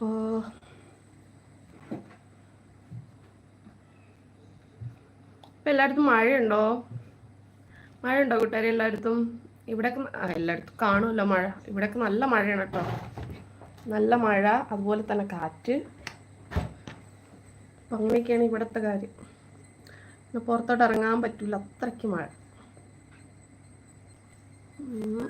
ഓ ഇപ്പൊ എല്ലായിടത്തും മഴയുണ്ടോ? മഴ ഉണ്ടോ കൂട്ടുകാരെ എല്ലായിടത്തും? ഇവിടെയൊക്കെ എല്ലായിടത്തും കാണുമല്ലോ മഴ. ഇവിടെയൊക്കെ നല്ല മഴയാണ് കേട്ടോ. നല്ല മഴ അതുപോലെ തന്നെ കാറ്റ്. അപ്പം അങ്ങനെയൊക്കെയാണ് ഇവിടുത്തെ കാര്യം. പിന്നെ പുറത്തോട്ട് ഇറങ്ങാൻ പറ്റില്ല അത്രയ്ക്ക് മഴ. ഉം.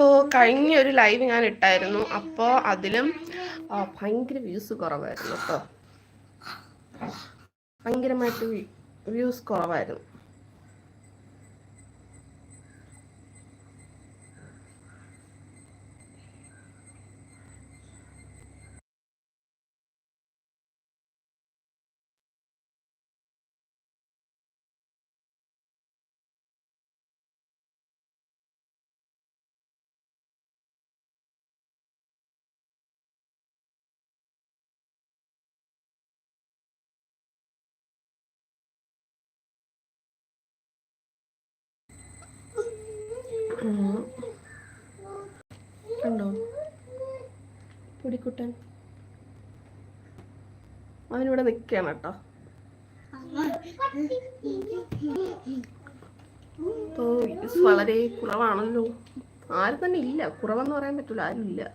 ഓ കഴിഞ്ഞ ഒരു ലൈവ് ഞാൻ ഇട്ടായിരുന്നു. അപ്പോൾ അതിലും ഭയങ്കര വ്യൂസ് കുറവായിരുന്നു കേട്ടോ. ഭയങ്കരമായിട്ട് വ്യൂസ് കുറവായിരുന്നു. കണ്ടോ? പൊടിക്കുട്ടൻ. അവനിവിടെ നിൽക്കുകയാണ് കേട്ടോ. ഓ വ്യൂസ് വളരെ കുറവാണല്ലോ. ആരും തന്നെ ഇല്ല. കുറവെന്ന് പറയാൻ പറ്റൂല. ആരും ഇല്ല.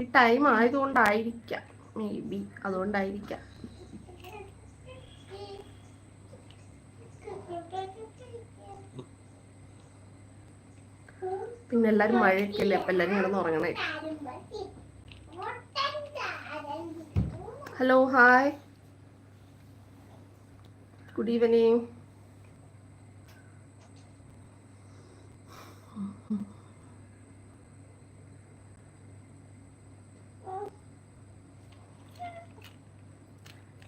ഈ ടൈം ആയതുകൊണ്ടായിരിക്കാം. മേ ബി അതുകൊണ്ടായിരിക്കാം. പിന്നെ എല്ലാരും മഴയൊക്കെ അല്ലേ അപ്പൊ എല്ലാരും കിടന്ന് ഉറങ്ങണേ. ഹലോ ഹായ് ഗുഡ് ഈവനിങ്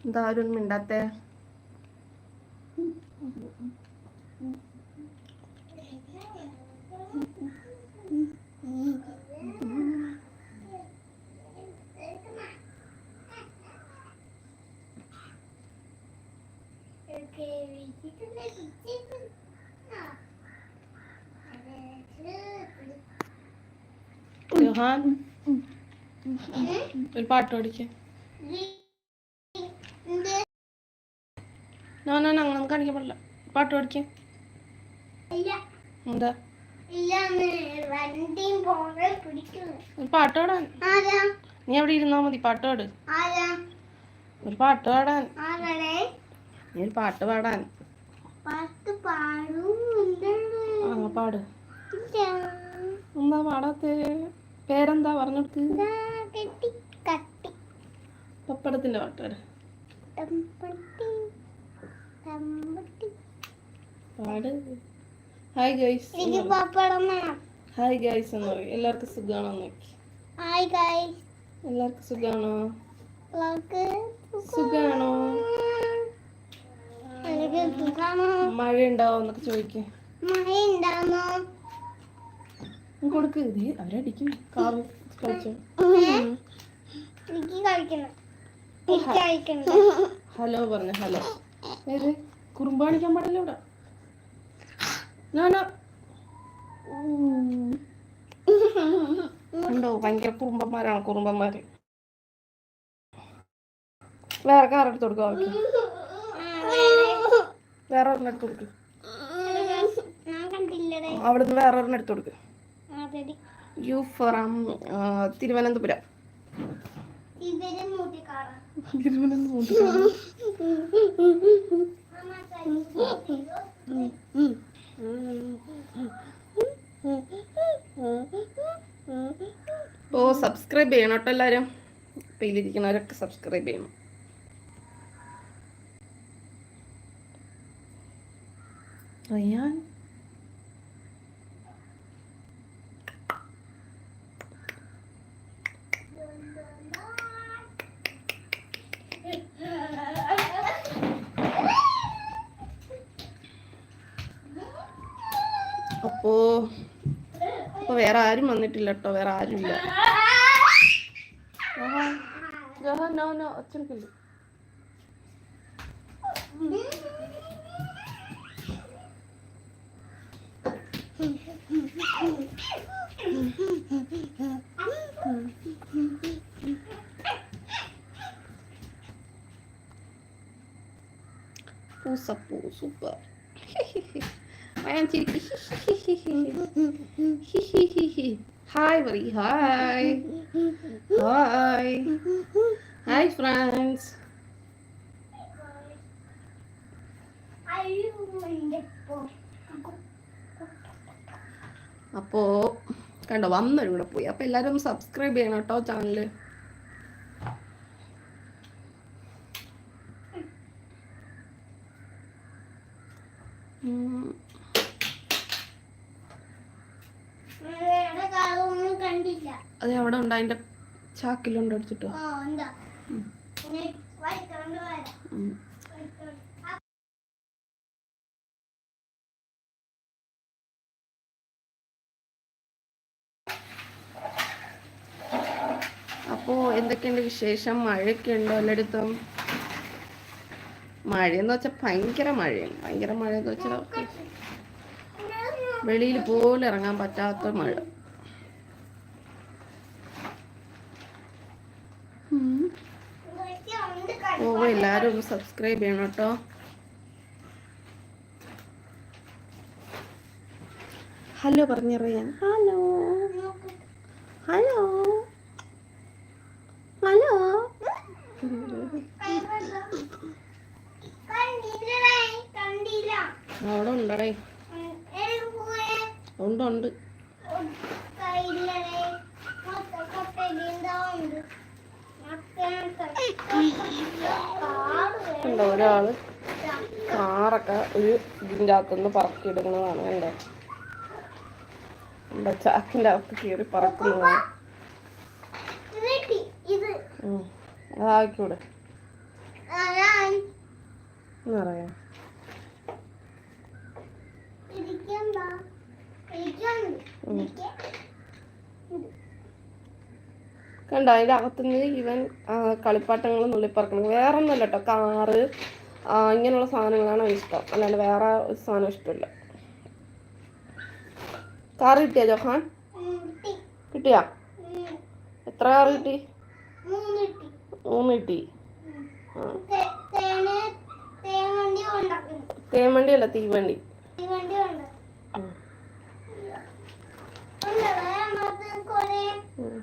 എന്താ ആരും മിണ്ടാത്തെ ഒരു പാട്ട് പഠിക്കേ നോ നോ നോ നമുക്ക് കാണിക്കാൻ പാടില്ല പാട്ട് പഠിക്കേ. എന്താ? വണ്ടിയും പോകെ പിടിക്കുന്നു. ഒരു പാട്ട് പാടാൻ. നീ അവിടെ ഇരുന്നാ മതി പാട്ട് പാട്. ഒരു പാട്ട് പാടാൻ. നീ ഒരു പാട്ട് പാടാൻ. ആ പാട്. എന്താ പാടാത്തെ? പേരെന്താ പറഞ്ഞു കൊടുക്ക് കട്ടി പപ്പടത്തിന്റെ പാട്ട് പാട്. ഹായ് ഗൈസ് ഹായ് ഗൈസ് എന്ന് പറയും. എല്ലാവർക്കും സുഖമാണോ നോക്കി. ഹായ് എല്ലാവർക്കും സുഖമാണോ സുഖാണോ? മഴ ഉണ്ടാവോ എന്നൊക്കെ ചോദിക്കും. കൊടുക്ക്. അവരടിക്കും. കളിച്ചു ഹലോ പറഞ്ഞു ഹലോ. ഏത്? കുറുമ്പ് കാണിക്കാൻ പാടില്ല ഇവിടെ. ഉണ്ടോ? ഭയങ്കര കുറുമ്പന്മാരാണ് കുറുമ്പന്മാര്. വേറെ കാർ എടുത്ത് കൊടുക്കുക അവർക്ക്. വേറെ ഒരെണ്ണം എടുത്ത് കൊടുക്ക്. ഞാൻ കണ്ടില്ലടേ അവിടുന്ന് വേറെ ഒരെണ്ണം എടുത്ത് കൊടുക്ക്. ആദ്യം യു ഫ്രം തിരുവനന്തപുരം. ഇവരെ ഓ സബ്സ്ക്രൈബ് ചെയ്യണം കേട്ടോ എല്ലാരും. പെയിലിരിക്കുന്നവരൊക്കെ സബ്സ്ക്രൈബ് ചെയ്യണം. റിയാൻ? വേറെ ആരും വന്നിട്ടില്ല കേട്ടോ വേറെ ആരും ഇല്ല നോ. പൂസപ്പൂ സൂപ്പർ അയാൻ ചിരിക്ക് ഹായ് പറ ഹായ് ഹായ് ഹായ് ഫ്രണ്ട്സ് അപ്പോ കണ്ടോ വന്നൊരു കൂടെ പോയി. അപ്പൊ എല്ലാരും സബ്സ്ക്രൈബ് ചെയ്യണം കേട്ടോ ചാനൽ ഒന്നും കണ്ടില്ല അത് അവിടെ ഉണ്ട്. അതിന്റെ ചാക്കിലുണ്ട് എടുത്തിട്ടോ. അപ്പോ എന്തൊക്കെയുണ്ട് വിശേഷം? മഴയൊക്കെ ഉണ്ടോ എല്ലായിടത്തും? മഴയെന്ന് വെച്ചാൽ ഭയങ്കര മഴയാണ്. ഭയങ്കര മഴ എന്ന് വെച്ചാൽ വെളിയിൽ പോലും ഇറങ്ങാൻ പറ്റാത്ത മഴ ഉം. ഇതൊക്കെ ഉണ്ട് ഓ എല്ലാവരും ഒന്ന് സബ്സ്ക്രൈബ് ചെയ്യണം കേട്ടോ. ഹലോ പറഞ്ഞറിയാൻ ഹലോ ഹലോ കണ്ടില്ലടേ, കണ്ടില്ല അവിടെ ഉണ്ടടേ ഉം, എവിടെ പോയേ? ഉണ്ട് ഉണ്ട് ഉം, കയ്യില്ലടേ. മൊത്തം കൊട്ടയിലെന്തോ ഉണ്ട്. മൊത്തം കാട് കണ്ടോ ഒരാൾ വേണം. കാറൊക്കെ ഒരു ഇതിന്റെ അകത്തുനിന്ന് പറക്കിയിടുന്നതാണ് കണ്ടോ? നമ്മുടെ ചാക്കിന്റെ അകത്ത് കയറി പറക്കുന്നതാണ്. അതാക്കൂടെ. ഇരിക്കണ്ട്. കണ്ടോ? അതിന്റെ അകത്തുനിന്ന് ഇവൻ കളിപ്പാട്ടങ്ങൾ നുള്ളിപ്പറക്കണം വേറെ കേട്ടോ. കാറ് ഇങ്ങനെയുള്ള സാധനങ്ങളാണ് ഇഷ്ടം. അല്ലാണ്ട് വേറെ ഒരു സാധനം ഇഷ്ടമില്ല. കാറ് കിട്ടിയാ ജോഹാൻ. കിട്ടിയാ? എത്ര കാറ് കിട്ടി? മൂന്ന് കിട്ടി. തേവണ്ടി. അല്ല തീവണ്ടി തീവണ്ടി ഉണ്ട് ഉം. ഉണ്ട് വേറെ കൊറേ ഉം.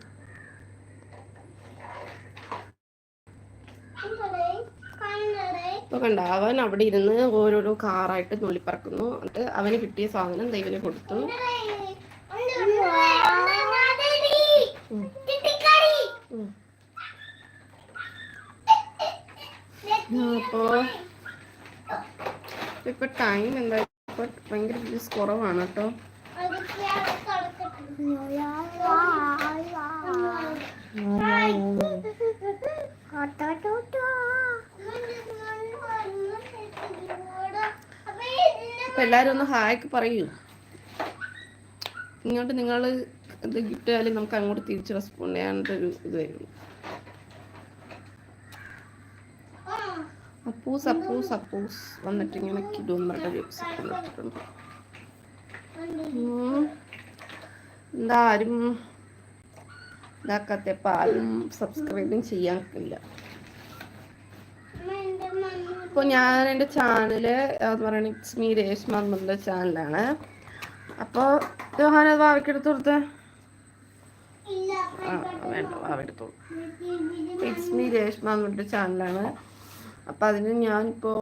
ഉണ്ടടേ ഇപ്പൊ കണ്ട അവൻ അവിടെ ഇരുന്ന് ഓരോരോ കാറായിട്ട് നുള്ളിപ്പറക്കുന്നു എന്നിട്ട് അവന് കിട്ടിയ സാധനം ദൈവന് കൊടുത്തു. അപ്പോ ഇപ്പൊ ടൈം എന്താ? ഇപ്പൊ ഭയങ്കര വ്യൂസ് കുറവാണ് കേട്ടോ. അതൊക്കെയാണ് അപ്പൊ എല്ലാരും ഒന്ന് ഹായ്ക്ക് പറയൂ. ഇങ്ങോട്ട് നിങ്ങൾ ഇത് കിട്ടിയാലും നമുക്ക് അങ്ങോട്ട് തിരിച്ച് റെസ്പോണ്ട് ചെയ്യാനുള്ള ഒരു ഇത് വരുന്നു അപ്പൂസ് അപ്പൂസ് അപ്പൂസ് വന്നിട്ട് ഇങ്ങനെ കിടും വെബ്സൈറ്റ് എന്താ ആരും ഇതാക്കാത്ത ഇപ്പം ആരും സബ്സ്ക്രൈബും ചെയ്യാനില്ല ഇപ്പോൾ ഞാൻ എന്റെ ചാനൽ എന്ന് പറയുന്നത് ഇറ്റ്സ് മീ രേഷ്മ എന്നുള്ള ചാനലാണ്. അപ്പോൾ ജോഹാന വാവയ്ക്കെടുത്ത് കൊടുത്ത്. വേണ്ട വാവെടുത്തോളൂ ഇറ്റ്സ് മീ രേഷ്മ എന്നുള്ള ചാനലാണ്. അപ്പോൾ അതിന് ഇപ്പോ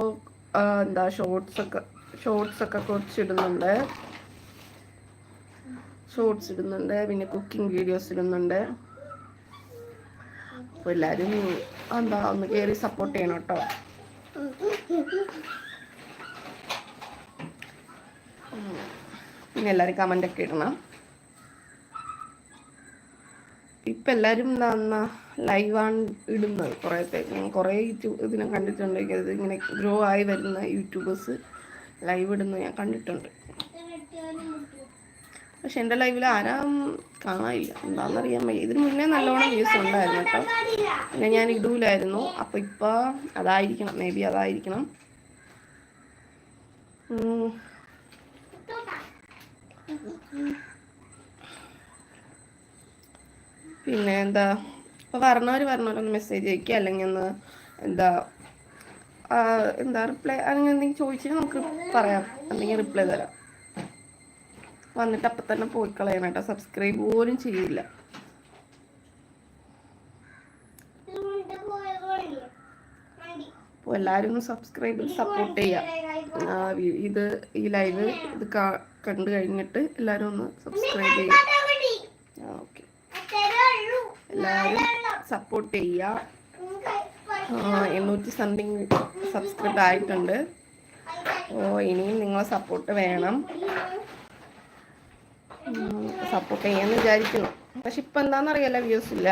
എന്താ ഷോർട്സ് ഒക്കെ ഷോർട്സ് ഒക്കെ കുറച്ച് ഇടുന്നുണ്ട് ഷോർട്സ് ഇടുന്നുണ്ട് പിന്നെ കുക്കിംഗ് വീഡിയോസ് ഇടുന്നുണ്ട്. അപ്പോൾ എല്ലാവരും എന്താ ഒന്ന് കേറി സപ്പോർട്ട് ചെയ്യണം കേട്ടോ. പിന്നെ എല്ലാവരും കമന്റ് ഒക്കെ ഇടണം. ഇപ്പം എല്ലാവരും എന്നാ ലൈവാണ് ഇടുന്നത്. കുറേ പേര് കുറേ യൂട്യൂബ് ഇതിനെ കണ്ടിട്ടുണ്ട് ഇങ്ങനെ ഗ്രോ ആയി വരുന്ന യൂട്യൂബേഴ്സ് ലൈവ് ഇടുന്നത് ഞാൻ കണ്ടിട്ടുണ്ട്. പക്ഷെ എന്റെ ലൈവിൽ ആരാം കാണാനില്ല. എന്താണെന്നറിയാൻ വയ്യ. ഇതിന് മുന്നേ നല്ലോണം വ്യൂസ് ഉണ്ടായിരുന്നു കേട്ടോ. പിന്നെ ഞാൻ ഇടൂലായിരുന്നു. അപ്പോൾ ഇപ്പോൾ അതായിരിക്കണം. മേ ബി അതായിരിക്കണം. പിന്നെ എന്താ? ഇപ്പോൾ വരണവർ വരണവരൊന്ന് മെസ്സേജ് അയക്കുക അല്ലെങ്കിൽ ഒന്ന് എന്താ എന്താ റിപ്ലൈ അല്ലെങ്കിൽ എന്തെങ്കിലും ചോദിച്ചാൽ നമുക്ക് പറയാം. അല്ലെങ്കിൽ റിപ്ലൈ തരാം. വന്നിട്ട് അപ്പം തന്നെ പോയി കളയണം കേട്ടോ. സബ്സ്ക്രൈബ് പോലും ചെയ്യില്ല അപ്പോൾ എല്ലാവരും സബ്സ്ക്രൈബ് സപ്പോർട്ട് ചെയ്യാം. ഇത് ഈ ലൈവ് ഇത് കണ്ടു കഴിഞ്ഞിട്ട് എല്ലാവരും ഒന്ന് സബ്സ്ക്രൈബ് ചെയ്യുക ആ ഓക്കെ എല്ലാവരും സപ്പോർട്ട് ചെയ്യുക എണ്ണൂറ്റി സംതിങ് സബ്സ്ക്രൈബ് ആയിട്ടുണ്ട്. ഓ ഇനിയും നിങ്ങളെ സപ്പോർട്ട് വേണം. സപ്പോർട്ട് ചെയ്യാന്ന് വിചാരിക്കുന്നു. പക്ഷെ ഇപ്പം എന്താണെന്നറിയാലോ വ്യൂസ് ഇല്ല.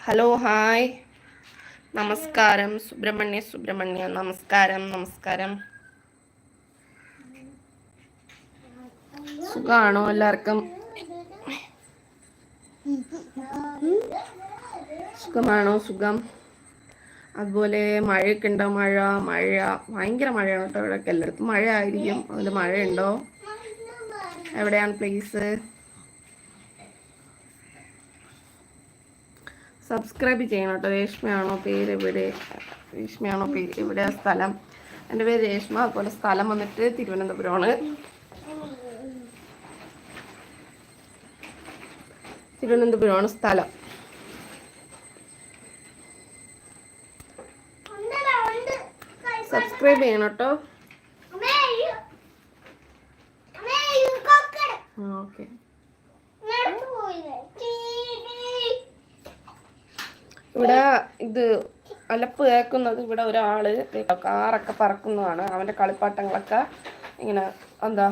Hello hi. നമസ്കാരം. സുബ്രഹ്മണ്യ സുബ്രഹ്മണ്യ. നമസ്കാരം നമസ്കാരം. സുഖാണോ എല്ലാവർക്കും? സുഖമാണോ? സുഖം. അതുപോലെ മഴയൊക്കെ ഉണ്ടോ? മഴ മഴ. ഭയങ്കര മഴയാണ് കേട്ടോ ഇവിടെ എല്ലായിടത്തും മഴ ആയിരിക്കും അതിൽ മഴയുണ്ടോ? എവിടെയാണ് പ്ലേസ് സബ്സ്ക്രൈബ് ചെയ്യണം കേട്ടോ രേഷ്മയാണോ പേര് ഇവിടെ രേഷ്മയാണോ പേര് ഇവിടെ സ്ഥലം എന്റെ പേര് രേഷ്മ അതുപോലെ സ്ഥലം വന്നിട്ട് തിരുവനന്തപുരമാണ് തിരുവനന്തപുരമാണ് സ്ഥലം. സബ്സ്ക്രൈബ് ചെയ്യണം കേട്ടോ. ഓക്കെ ഇവിടെ ഇത് അലപ്പ് കേൾക്കുന്നത് ഇവിടെ ഒരാൾ കാറൊക്കെ പറക്കുന്നതാണ്. അവന്റെ കളിപ്പാട്ടങ്ങളൊക്കെ ഇങ്ങനെ എന്താ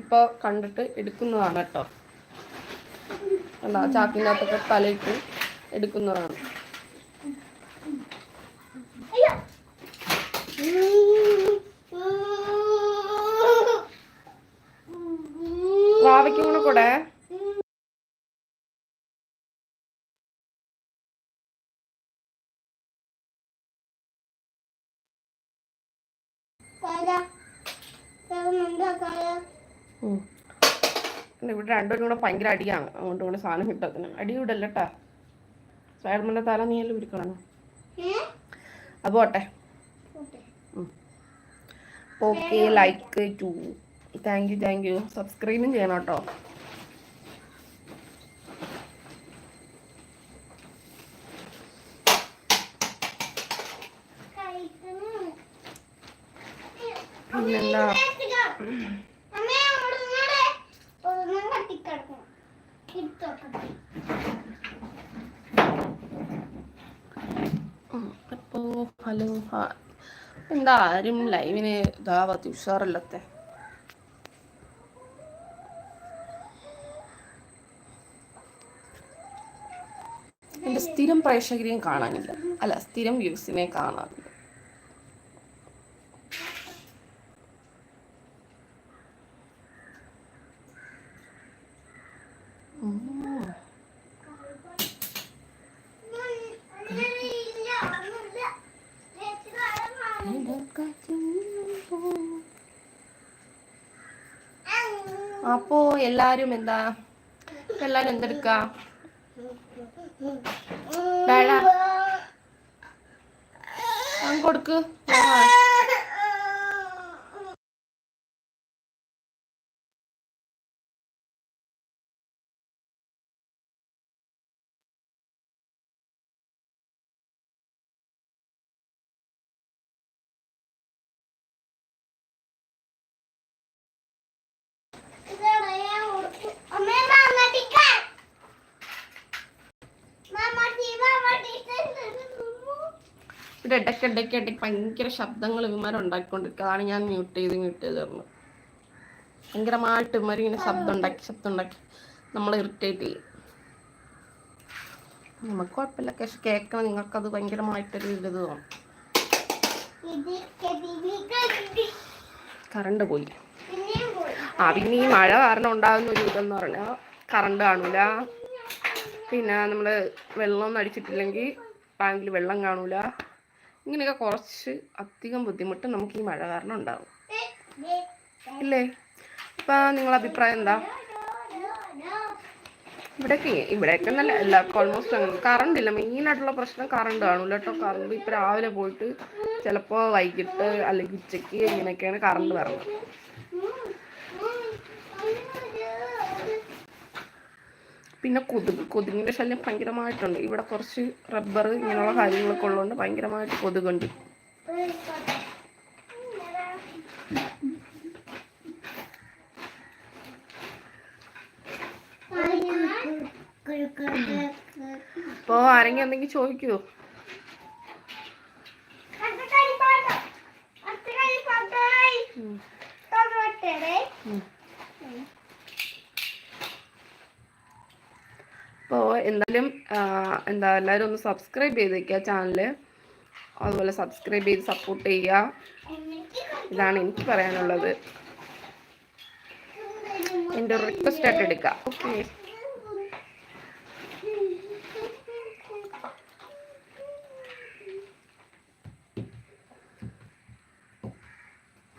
ഇപ്പോൾ കണ്ടിട്ട് എടുക്കുന്നതാണ് കേട്ടോ. എന്താ ചാക്കിന്റെ അകത്തൊക്കെ തലയിട്ട് എടുക്കുന്നതാണ്. വാവയ്ക്കും കൂടെ കൂടെ. ഇവിടെ രണ്ടുപേരും കൂടെ ഭയങ്കര അടിയാണ്. അങ്ങോട്ടും ഇവിടെ സാധനം കിട്ടത്തിന് അടി വിടല്ല കേട്ടാ സ്പൈഡർമാന്റെ തല നീയല്ലേ ഉരുക്കണം ഏ? അത് പോട്ടെ. Okay. Like to thank you thank you സബ്സ്ക്രൈബും ചെയ്യണം കേട്ടോ. പിന്നെന്താ അമ്മേ, അങ്ങോട്ട് ഇങ്ങോട്ട്. ഒരെണ്ണം കത്തിക്കിടക്കണം. എടുത്തോക്കട്ടെ. ഹലോ എന്താ ആരും ലൈവിന് ഇതാവാത്തി ഉഷാറല്ലത്തെ. എന്റെ സ്ഥിരം പ്രേക്ഷകരെയും കാണാനില്ല. അല്ല സ്ഥിരം വ്യൂസിനെ കാണാറില്ല ഇല്ല, ഒന്നുമില്ല. ചേച്ചി കാണാൻ അപ്പോ എല്ലാരും എന്താ? എല്ലാരും എന്തെടുക്കാ? ഡാഡാ കൊടുക്ക് ഇവിടെ ഇടയ്ക്ക് ഇടയ്ക്ക് ഇടയ്ക്ക് ഭയങ്കര ശബ്ദങ്ങൾ ഇവന്മാർ ഉണ്ടാക്കിക്കൊണ്ടിരിക്കുക അതാണ് ഞാൻ മ്യൂട്ട് ചെയ്ത് മ്യൂട്ട് ചെയ്ത് തരുന്നത് ഭയങ്കരമായിട്ട് ഇവന്മാർ ഇങ്ങനെ ശബ്ദം ഉണ്ടാക്കി ശബ്ദം ഉണ്ടാക്കി. നമ്മൾ ഇറിറ്റേറ്റ് ചെയ്യും. നമുക്ക് കുഴപ്പമില്ല. പക്ഷെ കേൾക്കണം. നിങ്ങൾക്കത് ഭയങ്കരമായിട്ടൊരു ഇത് തോന്നും. കറണ്ട് പോയി. ആ പിന്നെ ഈ മഴ കാരണം ഉണ്ടാകുന്ന ഒരു ഇതെന്ന് പറഞ്ഞാൽ കറണ്ട് കാണൂല. പിന്നെ നമ്മൾ വെള്ളമൊന്നും അടിച്ചിട്ടില്ലെങ്കിൽ ടാങ്കിൽ വെള്ളം കാണൂല. ഇങ്ങനെയൊക്കെ കുറച്ച് അധികം ബുദ്ധിമുട്ട് നമുക്ക് ഈ മഴ കാരണം ഉണ്ടാകും ഇല്ലേ? അപ്പം നിങ്ങളുടെ അഭിപ്രായം എന്താ. ഇവിടെയൊക്കെ ഇവിടെയൊക്കെ നല്ല എല്ലാവർക്കും ഓൾമോസ്റ്റ് അങ്ങനെ കറണ്ട് ഇല്ല. മെയിനായിട്ടുള്ള പ്രശ്നം കറണ്ട് കാണൂല കേട്ടോ. കറണ്ട് ഇപ്പം രാവിലെ പോയിട്ട് ചിലപ്പോൾ വൈകിട്ട് അല്ലെങ്കിൽ ഉച്ചയ്ക്ക് ഇങ്ങനെയൊക്കെയാണ് കറണ്ട് വരുന്നത് ഉം, ഉം. അയ്യോ, പിന്നെ കൊതുക് കൊതുകിന്റെ ശല്യം ഭയങ്കരമായിട്ടുണ്ട്. ഇവിടെ കുറച്ച് റബ്ബർ ഇങ്ങനെയുള്ള കാര്യങ്ങളൊക്കെ ഉള്ളതുകൊണ്ട് ഭയങ്കരമായിട്ട് കൊതുകുണ്ട്. അപ്പോ. അപ്പോൾ ആരെങ്കിലും എന്തെങ്കിലും ചോദിക്കുമോ അടുത്ത അപ്പോൾ എന്തായാലും എന്താ എല്ലാവരും ഒന്ന് സബ്സ്ക്രൈബ് ചെയ്തേക്കുക ചാനൽ അതുപോലെ സബ്സ്ക്രൈബ് ചെയ്ത് സപ്പോർട്ട് ചെയ്യുക ഇതാണ് എനിക്ക് പറയാനുള്ളത്. എന്റെ റിക്വസ്റ്റ് ആയിട്ട് എടുക്കുക ഓക്കെ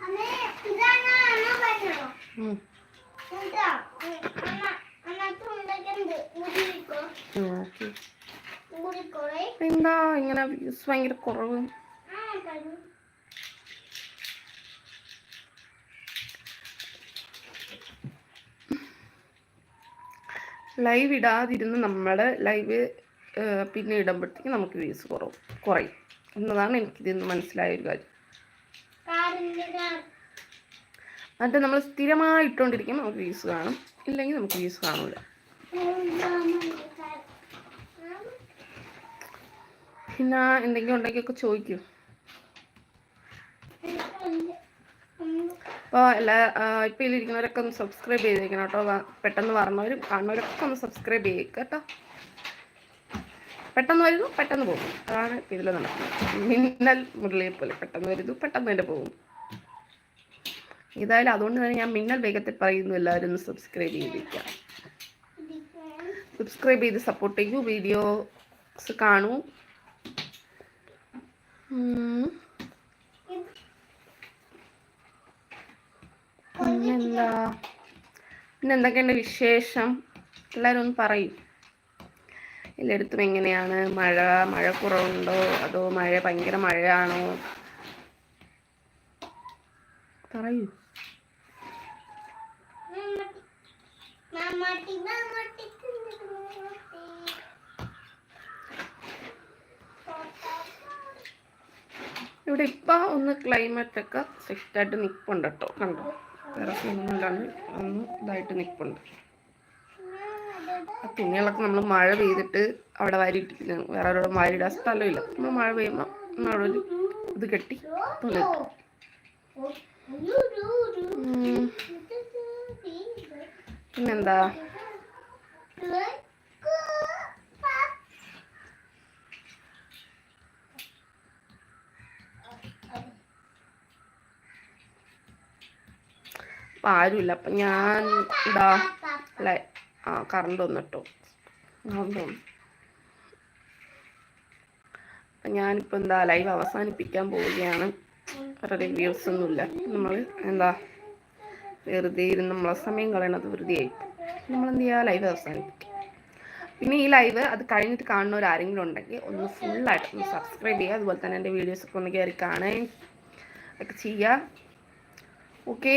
അമ്മേ, ഇതാണ് അമ്മ പറഞ്ഞോ? ഇതാ, അമ്മ, അമ്മയ്ക്ക് ഉണ്ടാക്കുന്നത് ഊരിക്കോ. ഓക്കെ ഊരിക്കോളെ. എന്താ ഇങ്ങനെ വ്യൂസ് ഭയങ്കര കുറവ്? ലൈവ് ഇടാതിരുന്ന് നമ്മുടെ ലൈവ് പിന്നെ ഇടുമ്പോഴത്തേക്ക് നമുക്ക് വ്യൂസ് കുറവ് കുറയും. എന്നതാണ് എനിക്കിതിൽ നിന്ന് മനസ്സിലായ ഒരു കാര്യം. എന്നിട്ട് നമ്മൾ സ്ഥിരമായി ഇട്ടുകൊണ്ടിരിക്കുമ്പോൾ നമുക്ക് വ്യൂസ് കാണും. ഇല്ലെങ്കിൽ നമുക്ക് വ്യൂസ് കാണൂല. പിന്നെ എന്തെങ്കിലും ഉണ്ടെങ്കിലൊക്കെ ചോദിക്കൂ. അപ്പോൾ എല്ലാ ഇപ്പോൾ ഇതിലിരിക്കുന്നവരൊക്കെ ഒന്ന് സബ്സ്ക്രൈബ് ചെയ്തേക്കണം കേട്ടോ. പെട്ടെന്ന് വരണവരും കാണുന്നവരൊക്കെ ഒന്ന് സബ്സ്ക്രൈബ് ചെയ്തേക്കുക കേട്ടോ. പെട്ടെന്ന് വരുന്നു പെട്ടെന്ന് പോകും. അതാണ് ഇതിൽ നടക്കുന്നത്. മിന്നൽ മുരളിയെ പോലെ പെട്ടെന്ന് വരുന്നു പെട്ടെന്ന് തന്നെ പോകും. ഏതായാലും അതുകൊണ്ട് തന്നെ ഞാൻ മിന്നൽ വേഗത്തിൽ പറയുന്നു എല്ലാവരും ഒന്ന് സബ്സ്ക്രൈബ് ചെയ്തേക്കുക സബ്സ്ക്രൈബ് ചെയ്ത് സപ്പോർട്ട് ചെയ്യൂ വീഡിയോസ് കാണൂ. പിന്നെന്താ പിന്നെ എന്തൊക്കെയുണ്ട് വിശേഷം എല്ലാവരും ഒന്ന് പറയും എല്ലായിടത്തും എങ്ങനെയാണ് മഴ മഴ കുറവുണ്ടോ അതോ മഴ ഭയങ്കര മഴയാണോ പറയൂ ഇവിടെ ഇപ്പം ഒന്ന് ക്ലൈമറ്റ് ഒക്കെ സെറ്റായിട്ട് നിൽപ്പുണ്ട് കേട്ടോ കണ്ടോ? വേറെ സീനൊന്നുമില്ലാണ്ട് ഒന്ന് ഇതായിട്ട് നിൽപ്പുണ്ട് തുണികളൊക്കെ നമ്മൾ മഴ പെയ്തിട്ട് അവിടെ വാരിയിട്ടിരിക്കുന്നു വേറെ അവിടെ വാരിയിടാൻ സ്ഥലമില്ല. നമ്മൾ മഴ പെയ്യുമ്പോൾ നമ്മൾ അവിടെ ഒരു ഇത് കെട്ടി. പിന്നെന്താ? അപ്പം ആരുമില്ല. അപ്പം ഞാൻ ഇതാ അല്ലേ ആ കറണ്ട് വന്നിട്ടോ. തോന്നുന്നു. അപ്പം ഞാനിപ്പോൾ എന്താ ലൈവ് അവസാനിപ്പിക്കാൻ പോവുകയാണ്. വേറെ റിവ്യൂസ് ഒന്നുമില്ല. നമ്മൾ എന്താ വെറുതെ ഇരുന്ന് നമ്മളെ സമയം കളയണത് വെറുതെ നമ്മൾ എന്ത് ചെയ്യുക ലൈവ് അവസാനിപ്പിക്കും. പിന്നെ ഈ ലൈവ് അത് കഴിഞ്ഞിട്ട് കാണുന്നവർ ആരെങ്കിലും ഉണ്ടെങ്കിൽ ഒന്ന് ഫുള്ളായിട്ട് ഒന്ന് സബ്സ്ക്രൈബ് ചെയ്യുക. അതുപോലെ തന്നെ എന്റെ വീഡിയോസൊക്കെ ഒന്ന് കയറി കാണുകയും ഒക്കെ ചെയ്യുക. Okay